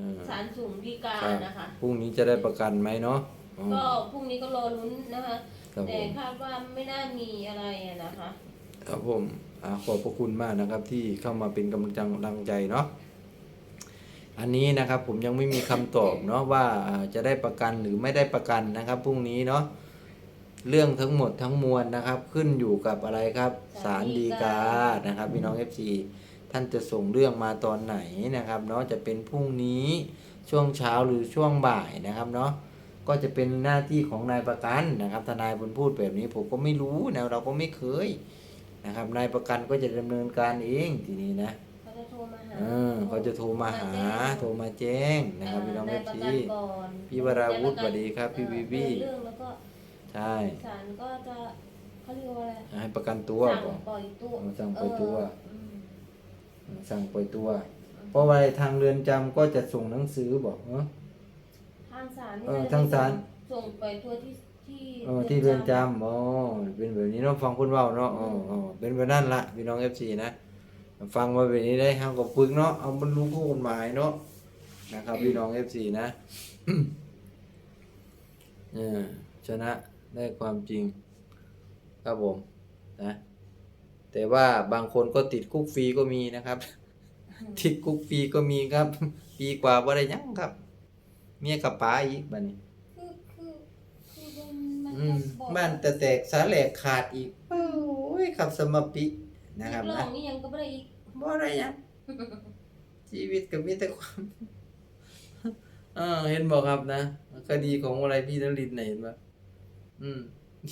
อืมศาลสูงฎีกาครับนะคะ พรุ่งนี้จะได้ประกันไหมเนาะอืมก็พรุ่งนี้ก็รอลุ้นนะคะครับผแต่มคาดว่าไม่น่ามีอะไรอะนะคะ ครับผมอ่าขอบพระคุณมากนะครับที่เข้ามาเป็นกำลังใจกำลังใจเนาะอันนี้นะครับผมยังไม่มีคำตอบเนาะว่าอ่าจะได้ประกันหรือไม่ได้ประกันนะครับพรุ่งนี้เนาะเรื่องทั้งหมดทั้งมวลนะครับ ขึ้นอยู่กับอะไรครับศาศาลลฎีฎีกากานะครับพี่น้อง FC ท่านจะส่งเรื่องมาตอนไหนนะครับเนาะจะเป็นพรุ่งนี้ช่วงเช้าหรือช่วงบ่ายนะครับเนาะก็จะเป็นหน้าที่ของนายประกันนะครับทนายบุญพูดแบบนี้ผมก็ไม่รู้นะเราก็ไม่เคยนะครับนายประกันก็จะดำเนินการเองทีนี้นะเขาจะโทรมาหาเออเขาจะโทรมาหาโทรมาแจ้งนะครับพี่น้องาเอยฟประซีกันก่อนพี่วราวุฒิสวัสดีครับพี่วิวีเรื่องแล้วก็ใช่ศาลก็จะเขาเรียกว่าอะไรให้ประกันตัวสั่งบอกปล่อยตัวสั่งปล่อยตัวเอออืม สั่งปล่อยตัว เพราะว่าทางเรือนจำก็จะส่งหนังสือบอกเออทางศาลนี่เออจะทางศาล ส่งปล่อยตัวที่ที่เออที่เรือนจำอ๋อเป็นแบบนี้เนาะฟังคุณเว่าเนาะอ๋ออ๋อเป็นแบบนั้นละพี่น้องเอฟซีนะ ฟังมาแบบนี้ได้ห้ามกับพึกเนาะเอาบรรลุข้อกฎหมายเนาะนะครับ พี่น้องเอฟซีนะเออชนะได้ความจริง ครับผมนะ แต่ว่าบางคนก็ติดคุกฟรีก็มีนะครับ ติดคุกฟรีก็มีครับ ปีกว่าบ่ได้หยังครับ เมียกับป๋าอีกบัดนี้ คือคือคือมันอืมบอกบ้านแต่แตกสาแหลกขาดอีกโอ้ยขับสมปินะครับอีกนะเรื่องนี้ยังก็ไม่ได้อีกบ่ได้หยัง ชีวิตก็มีแต่ความ เออเห็นบอกครับนะคดีของอะไรพี่นรินทร์ไหนะเห็นปะอืม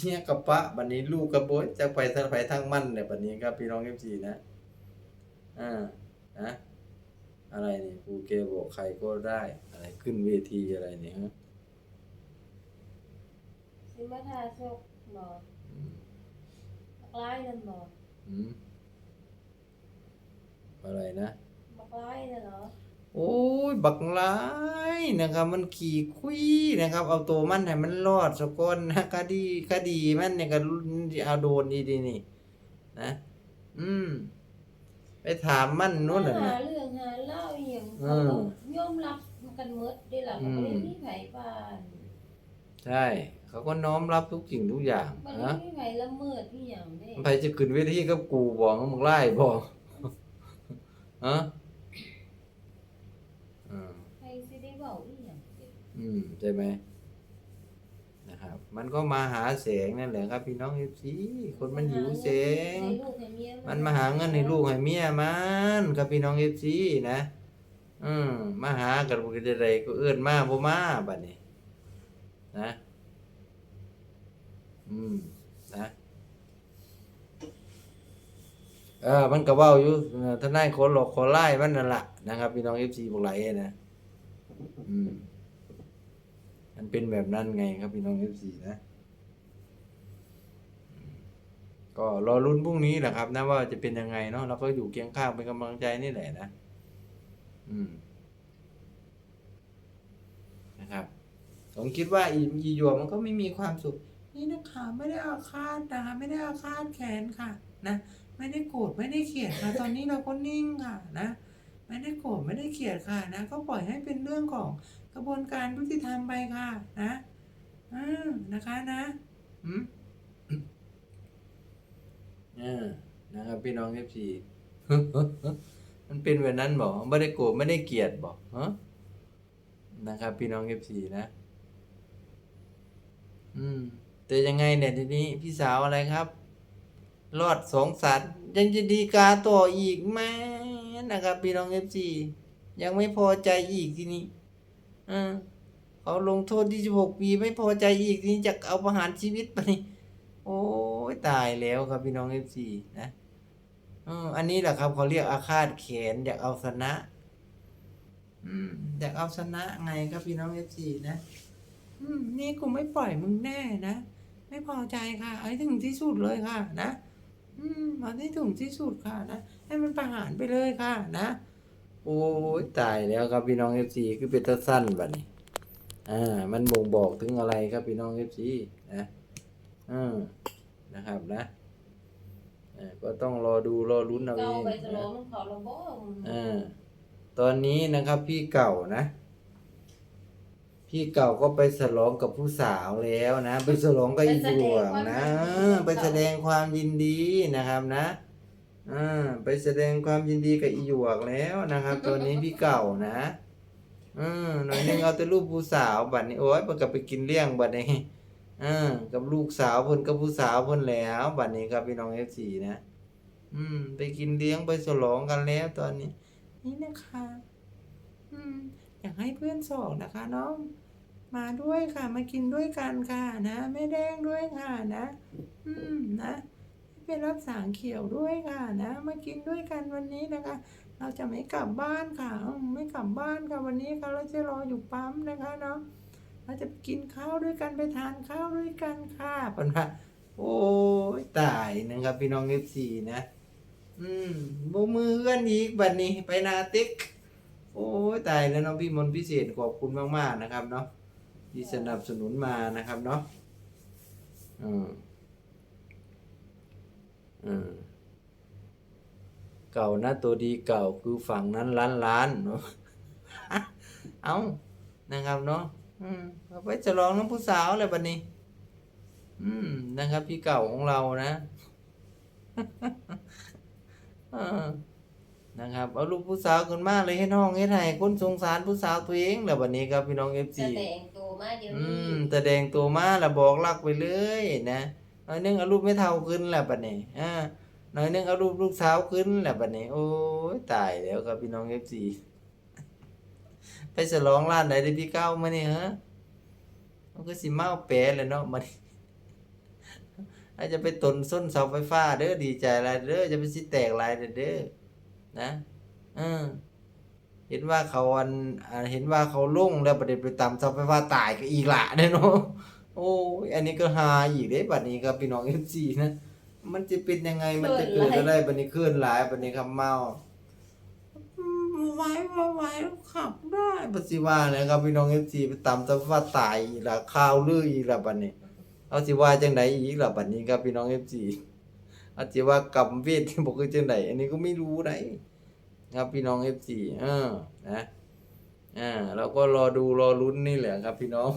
เนี่ยกับปะบัดนี้ลูกกับโบยจะไปทางไปทางมันเนี่ยบัดนี้ครับพี่น้องเอฟซีนะอ่านะอะไรนี่ครูเกบอกใครก็ได้อะไรขึ้นเวทีอะไรเนี่ยฮะสิมาทาโชคบอกอืมบักร้ายนั่นบอกอืมอะไรนะบักร้ายนั่นเหรอ โอ้ย บักหลายนะครับ มันขี่คุยนะครับ เอาตัวมันให้มันรอดสะก่อนนะคดีคดีมันเนี่ยก็เอาโดนดีดีนี่ นะ อืม ไปถามมันนู่นน่ะหานะเรื่องหาเล่าอหย่างเอเขาอก็ยอมรับกันหมดได้หล่ะอืเขามไม่ได้มีไผบ้านใช่เขาก็น้อมรับทุกสิ่งทุกอย่างมันนะไม่มีไผละเมิดที่อย่างเด้ใครจะขึ้นเวทีกับกูบอกมึงไล่บอกฮะอืม ใครสิได้เว้าอีหยังเด้ อืมใช่ไหมนะครับ มันก็มาหาแสงนั่นแหละครับ พี่น้องเอฟซีคนมันหิวแสง ให้ลูกให้เมียมันมาหาเงินให้ลูกให้เมียมันครับพี่น้องเอฟซีนะอืมมาหากันบ่ได้ใดก็เอื้อนมาบ่มาบัดนี้ นะ อืมนะเออมันก็เว้าอยู่เออทนายขอหลอกขอไล่มันนั่นล่ะนะครับพี่น้อง FC พวกไหลนะอืม มันเป็นแบบนั้นไงครับพี่น้อง FC นะอืมก็รอรุ่นพรุ่งนี้แหละครับนะว่าจะเป็นยังไงเนาะเราก็อยู่เคียงข้างเป็นกำลังใจนี่แหละนะ อืม นะครับผมคิดว่าอีอีหยวมันก็ไม่มีความสุข นี่นะคะไม่ได้อาฆาตนะคะไม่ได้อาฆาตแค้นค่ะ นะไม่ได้โกรธไม่ได้เกลียดค่ะ ตอนนี้เราก็นิ่งค่ะนะ ไม่ได้โกรธไม่ได้เกลียดค่ะนะ ก็ปล่อยให้เป็นเรื่องของ กระบวนการยุติธรรมไปค่ะ นะอืมนะคะนะอืมอ่านะครับพี่น้องเอฟซีมันเป็นแบบนั้นบอกไม่ได้โกรธไม่ได้เกลียดบอกฮะนะครับ พี่น้องเอฟซีนะ อืม แต่ยังไงเนี่ยทีนี้พี่สาวอะไรครับ รอดสองสัตว์ยังจะดีกาต่ออีกไหมนะครับ พี่น้องเอฟซียังไม่พอใจอีกทีนี้ อ่าเขาลงโทษที่สิบหกปีไม่พอใจอีกนี้จะเอาประหารชีวิตไป โอ้ยตายแล้วครับพี่น้องเอฟซีนะอันนี้แหละครับเขาเรียกอาฆาตแขนอยากเอาชนะอืมอยากเอาชนะไงครับพี่น้องเอฟซีนะนี่กูไม่ปล่อยมึงแน่นะ ไม่พอใจค่ะเอาให้ถึงที่สุดเลยค่ะ นะ อืมเอาให้ถึงที่สุดค่ะนะให้มันประหารไปเลยค่ะ นะ โอ้ยตายแล้วครับพี่น้องเอฟซีคือเป็นตาสั้นบัดนี้อ่า มันบ่งบอกถึงอะไรครับพี่น้องเอฟซีนะอืมนะครับนะอ่าก็ต้องรอดูรอลุ้นเอาเอเก้างไปสโลนะมันขอเราบ่อ่าตอนนี้นะครับพี่เก่านะ พี่เก่าก็ไปฉลองกับผู้สาวแล้วนะ ไปฉลองกับอีหยวงนะ ไปแสดงความยินดีนะครับนะ อ่าไปแสดงความยินดีกับอีหยวกแล้วนะครับตอนนี้พี่เก่านะอืมหน่อยหนึงเอาแต่รูปผู้สาวบัดนี้โอ้ยมันก็ไปกินเลี้ยงบัดนี้อ่ากับลูกสาวเพิ่นกับผู้สาวเพิ่นแล้วบัดนี้ครับพี่น้อง FC นะอืม ไปกินเลี้ยงไปฉลองกันแล้วตอนนี้ นี่นะคะ อืม อยากให้เพื่อนสองนะคะน้องมาด้วยค่ะ มากินด้วยกันค่ะนะแม่แดงด้วยค่ะนะ อืมนะ ไปรับสางเขียวด้วยค่ะนะ มากินด้วยกันวันนี้นะคะ เราจะไม่กลับบ้านค่ะ ไม่กลับบ้านค่ะวันนี้ค่ะเราจะรออยู่ปั๊มนะคะเนาะเราจะกินข้าวด้วยกันไปทานข้าวด้วยกันค่ะเพิ่นว่าโอ้ยตายนะครับพี่น้องเอฟซีนะ อืมโบมือเอื้อนอีกบัดนี้ไปนาติ๊ก โอ้ยตายแล้วน้องพี่มนพิเศษขอบคุณมากๆนะครับเนาะที่สนับสนุนมานะครับเนาะอืมอืม เก่านะตัวดีเก่าคือฝั่งนั้นล้านล้านเนาะเอานะครับเนาะอืมเอาไปจะลองน้องผู้สาวเลยบัดนี้ อืมนะครับ พี่เก่าของเรานะเออนะครับเอาลูกผู้สาวขึ้นมาเลยให้น้องให้ไห้คนสงสารผู้สาวตัวเองแล้ววันนี้ครับพี่น้องเอฟแสซีดงตัวมาเดี๋ยวอืนี้มแสดงตัวมาแล้วบอกรักไปเลยนะหน่อยนึงเอารูปไม่เท่าขึ้นแหละบัดนี้อ่าห น่อยนึงเอารูปลูกสาวขึ้นแหละบัดนี้ โอ้ยตายแล้วครับพี่น้องเอฟซีไปฉลองร้านไหนได้พี่เก้ามาเนี่ยฮะมันก็สิเมาแปะเลยเนาะมันอาจจะไปตนส้นเสาไฟฟ้า เด้อดีใจอะไรเด้อจะไปสิแตกลายเด้อเด้อนะเออเห็นว่าเขาอันเห็นว่าเขาลงแล้วประเด็นไปตามเสาไฟฟ้าตายก็อีกละเนาะโอ้ยอันนี้ก็หาอีกเด้บัดนี้ครับพี่น้อง FC นะ มันจะเป็นยังไงมันจะเกิดอะไรบัดนี้เคลื่อนหลายบัดนี้ครับเมาอืมไหว้บ่ไหว้ขับได้บัดสิว่าเลยครับพี่น้อง FC ไปตามเสาไฟฟ้าตายอีกละข่าวลืออีกละบัดนี้ เอาสิว่าจังไดอีกล่ะบัดนี้ครับพี่น้อง FC เอาสิว่ากรรมเวทที่บ่คือจังไดอันนี้ก็ไม่รู้ได้ครับพี่น้อง FC เออนะอ่าเราก็รอดูรอลุ้นนี่แหละครับพี่น้อง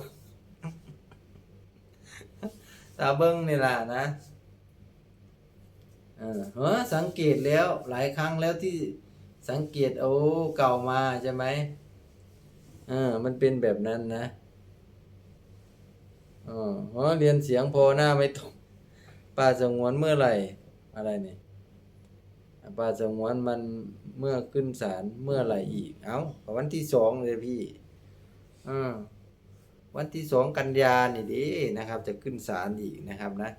ตาเบิ้งนี่ล่ะนะ เออเออสังเกตแล้วหลายครั้งแล้วที่สังเกตโอ้เก่ามาใช่ไหมเออมันเป็นแบบนั้นนะอ๋ออเรียนเสียงพอหน้าไม่ตรงป่าสงวนเมื่อไหร่ อะไรเนี่ยป่าสงวนมันเมื่อขึ้นศาลเมื่อไหร่อีก เอ้าวันที่สองเลยพี่อ่าวันที่สองกันยานี่ดินะครับ จะขึ้นศาลอีกนะครับนะ